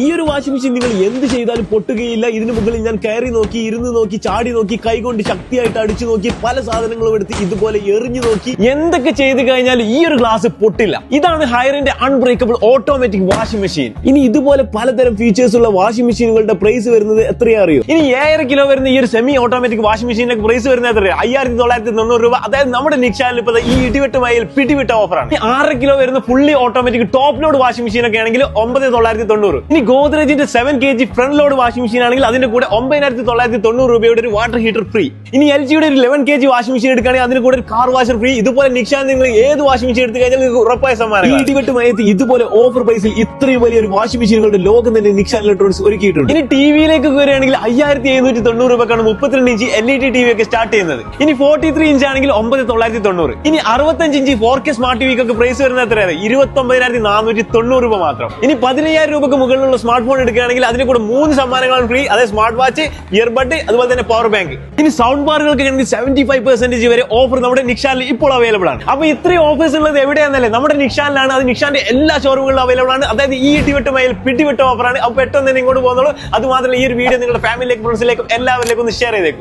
ഈ ഒരു washing machine നിങ്ങൾ എന്ത് ചെയ്താലും പൊട്ടുകയില്ല. ഇതിന് മുകളിൽ ഞാൻ കയറി നോക്കി ഇരുന്ന് നോക്കി ചാടി നോക്കി കൈകൊണ്ട് ശക്തിയായിട്ട് അടിച്ചു നോക്കി പല സാധനങ്ങളും എടുത്ത് ഇതുപോലെ എറിഞ്ഞു നോക്കി. എന്തൊക്കെ ചെയ്ത് കഴിഞ്ഞാൽ ഈ ഒരു ഗ്ലാസ് പൊട്ടില്ല. ഇതാണ് ഹയറിന്റെ അൺബ്രേക്കബിൾ ഓട്ടോമാറ്റിക് വാഷിംഗ് മെഷീൻ ഇനി ഇതുപോലെ പലതരം ഫീച്ചേഴ്സ് ഉള്ള വാഷിംഗ് മെഷീനുകളുടെ പ്രൈസ് വരുന്നത് എത്രയാ അറിയോ? ഇനി ഏഴര കിലോ വരുന്ന ഈ ഒരു സെമി ഓട്ടോമാറ്റിക് വാഷിംഗ് മെഷീനിന്റെ പ്രൈസ് വരുന്നത് എത്രയാ? അയ്യായിരത്തി തൊള്ളായിരത്തി തൊണ്ണൂറ് രൂപ. അതായത് നമ്മുടെ നിക്ഷാനിൽ ഇപ്പോൾ ഈ ഇടിവെട്ട് മയിൽ പിടിവിട്ട ഓഫറാണ് ആറര കിലോ വരുന്ന fully automatic top load washing machine ഒക്കെ ആണെങ്കിൽ ഒമ്പത് തൊള്ളായിരത്തി തൊണ്ണൂറ്. ഇനി ഗോദ്രേജിന്റെ seven K G front load washing machine ആണെങ്കിൽ അതിന്റെ കൂടെ ഒമ്പതിനായിരത്തി തൊള്ളായിരത്തി തൊണ്ണൂറ് രൂപയുടെ ഒരു വാട്ടർ ഹീറ്റർ ഫ്രീ ഇനി എൽ ജിയുടെ ഒരു eleven K G washing machine എടുക്കുകയാണെങ്കിൽ അതിന് കൂടെ ഒരു കാർ വാഷർ ഫ്രീ ഇതുപോലെ നിക്ഷാൻ നിങ്ങൾ ഏത് വാഷിംഗ് മെഷീൻ എടുത്തു കഴിഞ്ഞാൽ നിങ്ങൾക്ക് ഉറപ്പായ സമ്മാനം ഇടിവെട്ട് മയത്ത് ഇതുപോലെ ഓഫർ പ്രൈസിൽ ഇത്രയും വലിയ ഒരു വാഷിംഗ് മെഷീനുകളുടെ ലോകം തന്നെ നിക്ഷാൻ ഇലക്ട്രോണിക്സ് ഒരുക്കിയിട്ടുണ്ട്. ഇനി ടിവിയിലേക്ക് വരികയാണെങ്കിൽ അയ്യായിരത്തി എഴുന്നൂറ്റി തൊണ്ണൂറ് രൂപക്കാണ് മുപ്പത്തിരണ്ട് inch L E D T V ഒക്കെ സ്റ്റാർട്ട് ചെയ്യുന്നത്. ഇനി ഫോർട്ടി ത്രീ ഇഞ്ച് ആണെങ്കിൽ ഒമ്പത് തൊള്ളായിരത്തി തൊണ്ണൂറ് ഇനി അറുപത്തഞ്ച് ഇഞ്ച് ഫോർ കെ സ്മാർട്ട് ടിവിക്കൊക്കെ പ്രൈസ് വരുന്നത് എത്രയാണ്? ഇരുപത്തി ഒമ്പതിനായിരത്തി നാനൂറ്റി തൊണ്ണൂറ് രൂപ മാത്രം. ഇനി പതിനയ്യായിരം രൂപക്ക് മുകളിലുള്ള സ്മാർട്ട് ഫോൺ എടുക്കുകയാണെങ്കിൽ അതിന് കൂടെ മൂന്ന് സമ്മാനങ്ങളാണ് ഫ്രീ അതായത് സ്മാർട്ട് വാച്ച് ഇയർബഡ് അതുപോലെ തന്നെ പവർ ബാങ്ക് ഇനി സൗണ്ട് ബാറുകൾക്ക് ആണെങ്കിൽ സെവന്റി ഫൈവ് പെർസെന്റേജ് വരെ ഓഫർ നമ്മുടെ നിക്ഷാനിൽ ഇപ്പോൾ അവൈലബിൾ ആണ്. അപ്പൊ ഇത്രയും ഓഫേഴ്സ് ഉള്ളത് എവിടെയാണെന്നല്ലേ നമ്മുടെ നിക്ഷാനിലാണ് അത് നിക്ഷാന്റെ എല്ലാ ഷോറൂമുകളിലും അവൈലബിൾ ആണ്. അതായത് ഈ ഇടിവെട്ട് മയിൽ പിടിവിട്ട ഓഫറാണ് അപ്പൊ പെട്ടെന്ന് തന്നെ ഇങ്ങോട്ട് പോകുന്നുള്ളൂ അത് മാത്രമല്ല ഈ ഒരു വീഡിയോ നിങ്ങളുടെ ഫാമിലിയിലേക്കും ഫ്രണ്ട്സിലേക്കും എല്ലാവരിലേക്കും ഒന്ന് ഷെയർ ചെയ്തേക്കും.